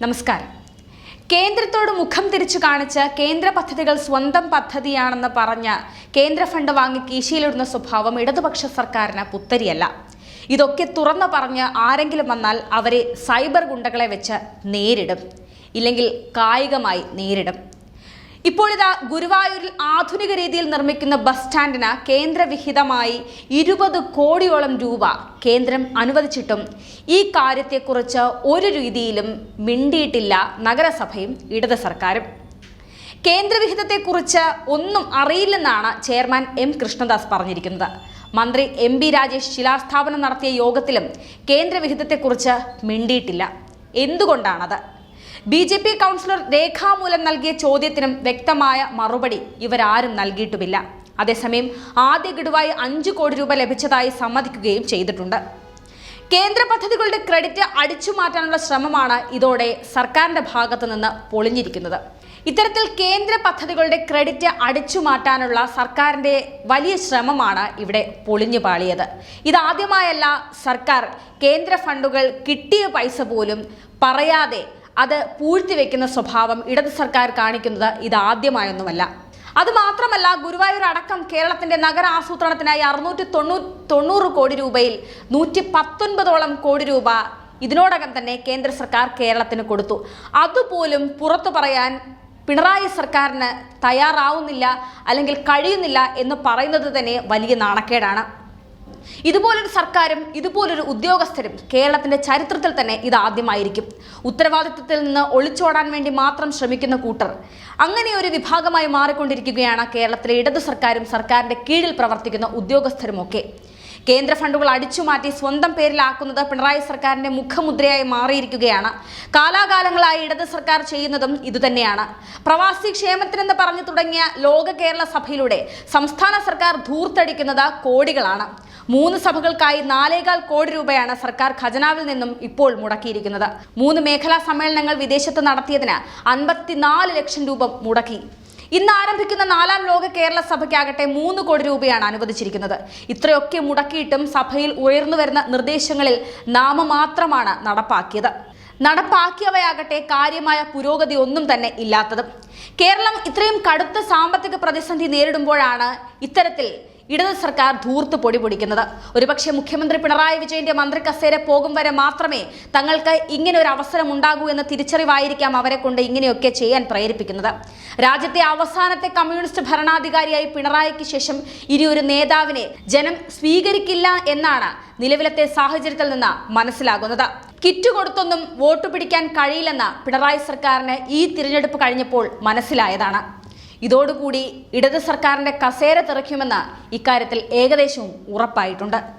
നമസ്കാരം. കേന്ദ്രത്തോട് മുഖം തിരിച്ചു കാണിച്ച് കേന്ദ്ര പദ്ധതികൾ സ്വന്തം പദ്ധതിയാണെന്ന് പറഞ്ഞ കേന്ദ്ര ഫണ്ട് വാങ്ങി കീശയിലിടുന്ന സ്വഭാവം ഇടതുപക്ഷ സർക്കാരിന് പുത്തരിയല്ല. ഇതൊക്കെ തുറന്നു പറഞ്ഞ് ആരെങ്കിലും വന്നാൽ അവരെ സൈബർ ഗുണ്ടകളെ വെച്ച് നേരിടും. ഇല്ലെങ്കിൽ കായികമായി നേരിടും. ഇപ്പോൾ ഇതാ ഗുരുവായൂരിൽ ആധുനിക രീതിയിൽ നിർമ്മിക്കുന്ന ബസ് സ്റ്റാൻഡിന് കേന്ദ്രവിഹിതമായി ഇരുപത് കോടിയോളം രൂപ കേന്ദ്രം അനുവദിച്ചിട്ടും ഈ കാര്യത്തെക്കുറിച്ച് ഒരു രീതിയിലും മിണ്ടിയിട്ടില്ല നഗരസഭയും ഇടത് സർക്കാരും. കേന്ദ്രവിഹിതത്തെക്കുറിച്ച് ഒന്നും അറിയില്ലെന്നാണ് ചെയർമാൻ എം കൃഷ്ണദാസ് പറഞ്ഞിരിക്കുന്നത്. മന്ത്രി എം ബി രാജേഷ് ശിലാസ്ഥാപനം നടത്തിയ യോഗത്തിലും കേന്ദ്രവിഹിതത്തെക്കുറിച്ച് മിണ്ടിയിട്ടില്ല. എന്തുകൊണ്ടാണത്? ബി ജെ പി കൗൺസിലർ രേഖാമൂലം നൽകിയ ചോദ്യത്തിനും വ്യക്തമായ മറുപടി ഇവരാരും നൽകിയിട്ടുമില്ല. അതേസമയം ആദ്യ ഗഡുവായി അഞ്ചു കോടി രൂപ ലഭിച്ചതായി സമ്മതിക്കുകയും ചെയ്തിട്ടുണ്ട്. കേന്ദ്ര പദ്ധതികളുടെ ക്രെഡിറ്റ് അടിച്ചു മാറ്റാനുള്ള ശ്രമമാണ് ഇതോടെ സർക്കാരിന്റെ ഭാഗത്തു നിന്ന് പൊളിഞ്ഞിരിക്കുന്നത്. ഇത്തരത്തിൽ കേന്ദ്ര പദ്ധതികളുടെ ക്രെഡിറ്റ് അടിച്ചു മാറ്റാനുള്ള സർക്കാരിന്റെ വലിയ ശ്രമമാണ് ഇവിടെ പൊളിഞ്ഞു പാളിയത്. ഇതാദ്യമായല്ല സർക്കാർ കേന്ദ്ര ഫണ്ടുകൾ കിട്ടിയ പൈസ പോലും പറയാതെ അത് പൂഴ്ത്തിവെക്കുന്ന സ്വഭാവം ഇടത് സർക്കാർ കാണിക്കുന്നത് ഇതാദ്യമായൊന്നുമല്ല. അത് മാത്രമല്ല ഗുരുവായൂർ അടക്കം കേരളത്തിന്റെ നഗര ആസൂത്രണത്തിനായി അറുന്നൂറ്റി തൊണ്ണൂ തൊണ്ണൂറ് കോടി രൂപയിൽ നൂറ്റി പത്തൊൻപതോളം കോടി രൂപ ഇതിനോടകം തന്നെ കേന്ദ്ര സർക്കാർ കേരളത്തിന് കൊടുത്തു. അതുപോലും പുറത്തു പറയാൻ പിണറായി സർക്കാരിന് തയ്യാറാവുന്നില്ല അല്ലെങ്കിൽ കഴിയുന്നില്ല എന്ന് പറയുന്നത് തന്നെ വലിയ നാണക്കേടാണ്. ഇതുപോലൊരു സർക്കാരും ഇതുപോലൊരു ഉദ്യോഗസ്ഥരും കേരളത്തിന്റെ ചരിത്രത്തിൽ തന്നെ ഇത് ആദ്യമായിരിക്കും. ഉത്തരവാദിത്വത്തിൽ നിന്ന് ഒളിച്ചോടാൻ വേണ്ടി മാത്രം ശ്രമിക്കുന്ന കൂട്ടർ. അങ്ങനെ ഒരു വിഭാഗമായി മാറിക്കൊണ്ടിരിക്കുകയാണ് കേരളത്തിലെ ഇടതു സർക്കാരും സർക്കാരിന്റെ കീഴിൽ പ്രവർത്തിക്കുന്ന ഉദ്യോഗസ്ഥരുമൊക്കെ. കേന്ദ്ര ഫണ്ടുകൾ അടിച്ചുമാറ്റി സ്വന്തം പേരിലാക്കുന്നത് പിണറായി സർക്കാരിന്റെ മുഖമുദ്രയായി മാറിയിരിക്കുകയാണ്. കാലാകാലങ്ങളായി ഇടത് സർക്കാർ ചെയ്യുന്നതും ഇതുതന്നെയാണ്. പ്രവാസി ക്ഷേമത്തിനെന്ന് പറഞ്ഞു തുടങ്ങിയ ലോക കേരള സഭയിലൂടെ സംസ്ഥാന സർക്കാർ ധൂർത്തടിക്കുന്നത് കോടികളാണ്. മൂന്ന് സഭകൾക്കായി നാലേകാൽ കോടി രൂപയാണ് സർക്കാർ ഖജനാവിൽ നിന്നും ഇപ്പോൾ മുടക്കിയിരിക്കുന്നത്. മൂന്ന് മേഖലാ സമ്മേളനങ്ങൾ വിദേശത്ത് നടത്തിയതിന് അൻപത്തിനാല് ലക്ഷം രൂപ മുടക്കി. ഇന്ന് ആരംഭിക്കുന്ന നാലാം ലോക കേരള സഭയ്ക്കാകട്ടെ മൂന്ന് കോടി രൂപയാണ് അനുവദിച്ചിരിക്കുന്നത്. ഇത്രയൊക്കെ മുടക്കിയിട്ടും സഭയിൽ ഉയർന്നു വരുന്ന നിർദ്ദേശങ്ങളിൽ നാമമാത്രമാണ് നടപ്പാക്കിയത്. നടപ്പാക്കിയവയാകട്ടെ കാര്യമായ പുരോഗതി ഒന്നും തന്നെ ഇല്ലാത്തതും. കേരളം ഇത്രയും കടുത്ത സാമ്പത്തിക പ്രതിസന്ധി നേരിടുമ്പോഴാണ് ഇത്തരത്തിൽ ഇടത് സർക്കാർ ധൂർത്ത് പൊടി പൊടിക്കുന്നത്. ഒരുപക്ഷെ മുഖ്യമന്ത്രി പിണറായി വിജയന്റെ മന്ത്രി കസേര പോകും വരെ മാത്രമേ തങ്ങൾക്ക് ഇങ്ങനെ ഒരു അവസരം ഉണ്ടാകൂ എന്ന തിരിച്ചറിവായിരിക്കാം അവരെ കൊണ്ട് ഇങ്ങനെയൊക്കെ ചെയ്യാൻ പ്രേരിപ്പിക്കുന്നത്. രാജ്യത്തെ അവസാനത്തെ കമ്മ്യൂണിസ്റ്റ് ഭരണാധികാരിയായി പിണറായിക്ക് ശേഷം ഇനി ഒരു നേതാവിനെ ജനം സ്വീകരിക്കില്ല എന്നാണ് നിലവിലത്തെ സാഹചര്യത്തിൽ നിന്ന് മനസ്സിലാകുന്നത്. കിറ്റ് കൊടുത്തൊന്നും വോട്ട് പിടിക്കാൻ കഴിയില്ലെന്ന് പിണറായി സർക്കാരിന് ഈ തിരഞ്ഞെടുപ്പ് കഴിഞ്ഞപ്പോൾ മനസ്സിലായതാണ്. ഇതോടുകൂടി ഇടത് സർക്കാരിന്റെ കസേര തെറിക്കുമെന്ന് ഇക്കാര്യത്തിൽ ഏകദേശവും ഉറപ്പായിട്ടുണ്ട്.